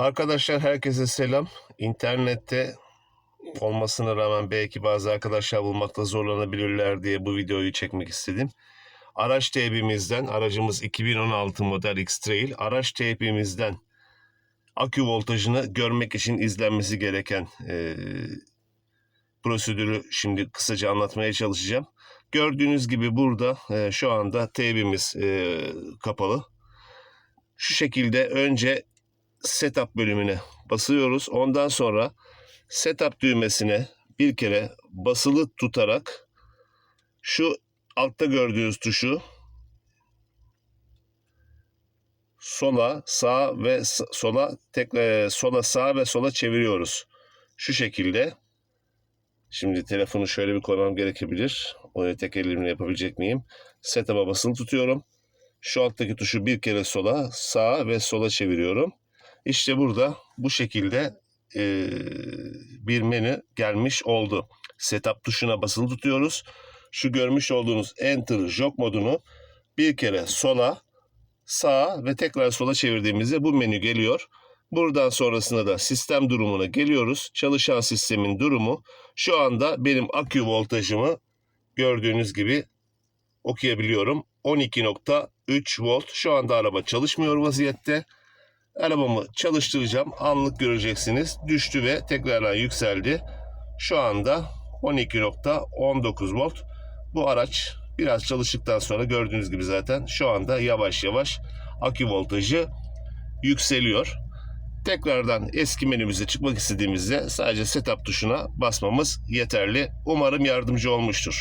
Arkadaşlar herkese selam. İnternette olmasına rağmen belki bazı arkadaşlar bulmakta zorlanabilirler diye bu videoyu çekmek istedim. Araç teybimizden, aracımız 2016 model X-Trail, araç teybimizden akü voltajını görmek için izlenmesi gereken eee, prosedürü şimdi kısaca anlatmaya çalışacağım. Gördüğünüz gibi burada eee, şu anda teybimiz eee, kapalı. Şu şekilde önce setup bölümüne basıyoruz. Ondan sonra setup düğmesine bir kere basılı tutarak şu altta gördüğünüz tuşu sola, sağ ve sola tek e, sola, sağ ve sola çeviriyoruz. Şu şekilde. Şimdi telefonu şöyle bir koymam gerekebilir. Onu tek elimle yapabilecek miyim? Setup'a basılı tutuyorum. Şu alttaki tuşu bir kere sola, sağa ve sola çeviriyorum. İşte burada bu şekilde e, bir menü gelmiş oldu. Setup tuşuna basılı tutuyoruz. Şu görmüş olduğunuz Enter Jog modunu bir kere sola, sağa ve tekrar sola çevirdiğimizde bu menü geliyor. Buradan sonrasında da sistem durumuna geliyoruz. Çalışan sistemin durumu şu anda benim akü voltajımı gördüğünüz gibi okuyabiliyorum. 12.3 volt. Şu anda araba çalışmıyor vaziyette. Arabamı çalıştıracağım. Anlık göreceksiniz. Düştü ve tekrardan yükseldi. Şu anda 12.19 volt. Bu araç biraz çalıştıktan sonra gördüğünüz gibi zaten şu anda yavaş yavaş akü voltajı yükseliyor. Tekrardan eski menümüze çıkmak istediğimizde sadece setup tuşuna basmamız yeterli. Umarım yardımcı olmuştur.